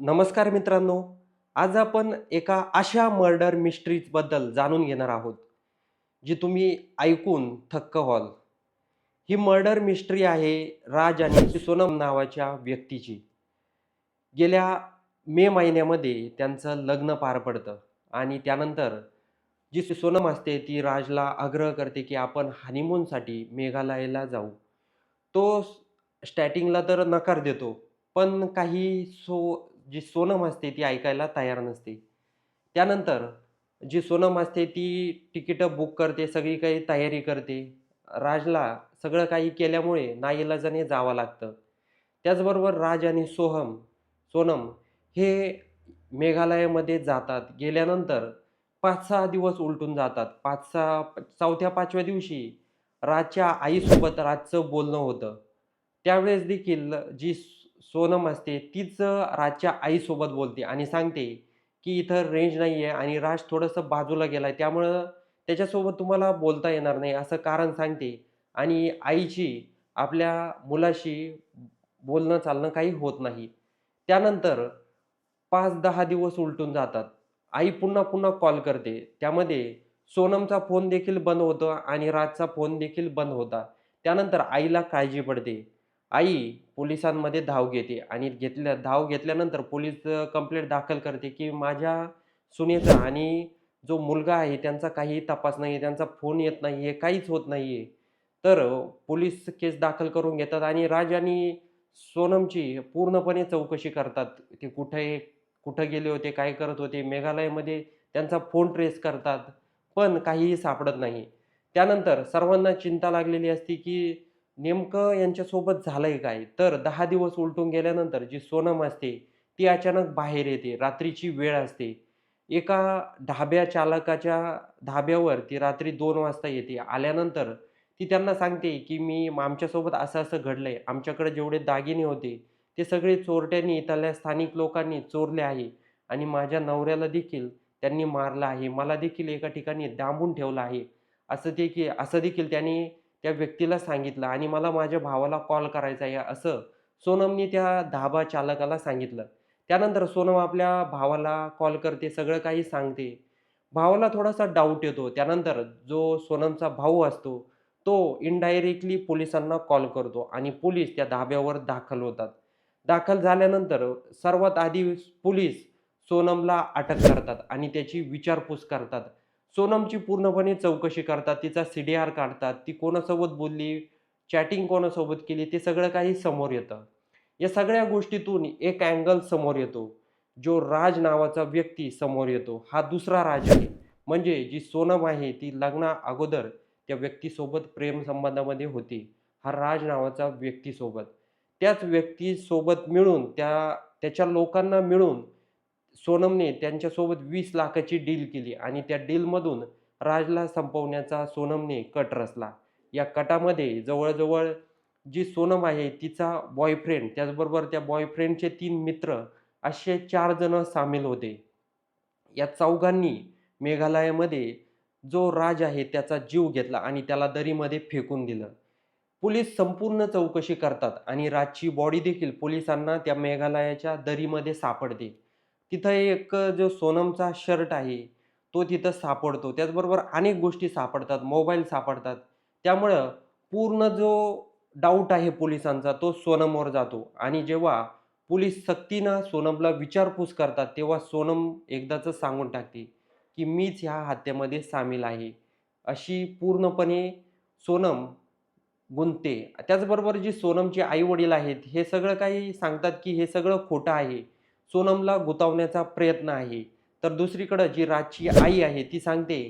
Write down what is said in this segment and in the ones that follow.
नमस्कार मित्रांनो. आज आपण एका अशा मर्डर मिस्ट्रीजबद्दल जाणून घेणार आहोत जी तुम्ही ऐकून थक्क व्हाल. ही मर्डर मिस्ट्री आहे राज आणि सोनम नावाच्या व्यक्तीची. गेल्या मे महिन्यामध्ये त्यांचं लग्न पार पडतं आणि त्यानंतर जी सोनम असते ती राजला आग्रह करते की आपण हनीमूनसाठी मेघालयाला जाऊ. तो स्टार्टिंगला तर नकार देतो. पण काही सो जी सोनम असते ती ऐकायला तयार नसते. त्यानंतर जी सोनम असते ती तिकीटं बुक करते सगळी काही तयारी करते. राजला सगळं काही केल्यामुळे नाईलाजाने जावं लागतं. त्याचबरोबर राज आणि सोहम सोनम हे मेघालयामध्ये जातात. गेल्यानंतर पाच सहा दिवस उलटून जातात. पाच सहा चौथ्या पाचव्या दिवशी राजच्या आईसोबत राजचं बोलणं होतं. त्यावेळेस देखील जी सोनम असते तीच राजच्या आईसोबत बोलते आणि सांगते की इथं रेंज नाही आहे आणि राज थोडंसं बाजूला गेला आहे त्यामुळं त्याच्यासोबत तुम्हाला बोलता येणार नाही असं कारण सांगते. आणि आईची आपल्या मुलाशी बोलणं चालणं काही होत नाही. त्यानंतर पाच दहा दिवस उलटून जातात. आई पुन्हा पुन्हा कॉल करते. त्यामध्ये सोनमचा फोन देखील बंद होतो आणि राजचा फोन देखील बंद होता. त्यानंतर आईला काळजी पडते. आई पोलिसांमध्ये धाव घेते आणि घेतल्या धाव घेतल्यानंतर पोलीस कंप्लेंट दाखल करते की माझ्या सुनेचा आणि जो मुलगा आहे त्यांचा काहीही तपास नाही आहे त्यांचा फोन येत नाही आहे काहीच होत नाही आहे तर पोलीस केस दाखल करून घेतात आणि राज आणि सोनमची पूर्णपणे चौकशी करतात. ते कुठे कुठं गेले होते काय करत होते मेघालयमध्ये त्यांचा फोन ट्रेस करतात पण काहीही सापडत नाही. त्यानंतर सर्वांना चिंता लागलेली असते की नेमकं यांच्यासोबत झालंय काय? तर दहा दिवस उलटून गेल्यानंतर जी सोनम असते ती अचानक बाहेर येते रात्रीची वेळ असते. एका ढाब्या चालकाच्या धाब्यावर ती रात्री दोन वाजता येते. आल्यानंतर ती त्यांना सांगते की मी आमच्यासोबत असं असं घडलंय. आमच्याकडे जेवढे दागिने होते ते सगळे चोरट्यांनी इथल्या स्थानिक लोकांनी चोरले आहे आणि माझ्या नवऱ्याला देखील त्यांनी मारलं आहे. मला देखील एका ठिकाणी दांबून ठेवलं आहे. असं ते की असं देखील त्यांनी त्या व्यक्तीला सांगितलं आणि मला माझ्या भावाला कॉल करायचा आहे असं सोनमने त्या धाबा चालकाला सांगितलं. त्यानंतर सोनम आपल्या भावाला कॉल करते सगळं काही सांगते. भावाला थोडासा डाऊट येतो. त्यानंतर जो सोनमचा भाऊ असतो तो इनडायरेक्टली पोलिसांना कॉल करतो आणि पोलीस त्या धाब्यावर दाखल होतात. दाखल झाल्यानंतर सर्वात आधी पोलीस सोनमला अटक करतात आणि त्याची विचारपूस करतात. सोनमची पूर्णपणे चौकशी करतात तिचा सी डी आर काढतात ती कोणासोबत बोलली चॅटिंग कोणासोबत केली ते सगळं काही समोर येतं. या सगळ्या गोष्टीतून एक अँगल समोर येतो जो राज नावाचा व्यक्ती समोर येतो. हा दुसरा राज आहे. म्हणजे जी सोनम आहे ती लग्ना अगोदर त्या व्यक्तीसोबत प्रेमसंबंधामध्ये होती. हा राज नावाचा व्यक्तीसोबत. त्याच व्यक्तीसोबत मिळून त्या त्याच्या लोकांना मिळून सोनमने त्यांच्यासोबत वीस लाखाची डील केली आणि त्या डीलमधून राजला संपवण्याचा सोनमने कट रचला. या कटामध्ये जवळजवळ जी सोनम आहे तिचा बॉयफ्रेंड त्याचबरोबर त्या बॉयफ्रेंडचे तीन मित्र असे चार जण सामील होते. या चौघांनी मेघालयामध्ये जो राज आहे त्याचा जीव घेतला आणि त्याला दरीमध्ये फेकून दिलं. पोलीस संपूर्ण चौकशी करतात आणि राजची बॉडी देखील पोलिसांना त्या मेघालयाच्या दरीमध्ये सापडते. तिथं एक जो सोनमचा शर्ट आहे तो तिथं सापडतो. त्याचबरोबर अनेक गोष्टी सापडतात मोबाईल सापडतात. त्यामुळं पूर्ण जो डाऊट आहे पोलिसांचा तो सोनमवर जातो. आणि जेव्हा पोलीस सक्तीनं सोनमला विचारपूस करतात तेव्हा सोनम एकदाचं सांगून टाकते की मीच ह्या हत्येमध्ये सामील आहे. अशी पूर्णपणे सोनम गुंतते. त्याचबरोबर जी सोनमचे आई वडील आहेत हे सगळं काही सांगतात की हे सगळं खोटं आहे. सोनमला गुतावण्याचा प्रयत्न आहे. तर दुसरीकडं जी राजची आई आहे ती सांगते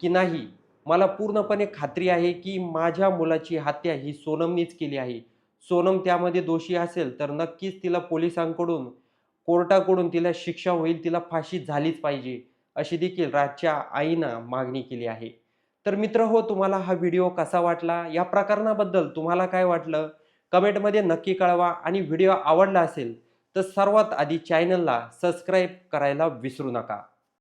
की नाही मला पूर्णपणे खात्री आहे की माझ्या मुलाची हत्या ही सोनमनीच केली आहे. सोनम त्यामध्ये दोषी असेल तर नक्कीच तिला पोलिसांकडून कोर्टाकडून तिला शिक्षा होईल तिला फाशी झालीच पाहिजे अशी देखील राजच्या आईनं मागणी केली आहे. तर मित्र हो तुम्हाला हा व्हिडिओ कसा वाटला? या प्रकरणाबद्दल तुम्हाला काय वाटलं? कमेंटमध्ये नक्की कळवा आणि व्हिडिओ आवडला असेल तर सर्वात आधी चॅनलला सबस्क्राईब करायला विसरू नका.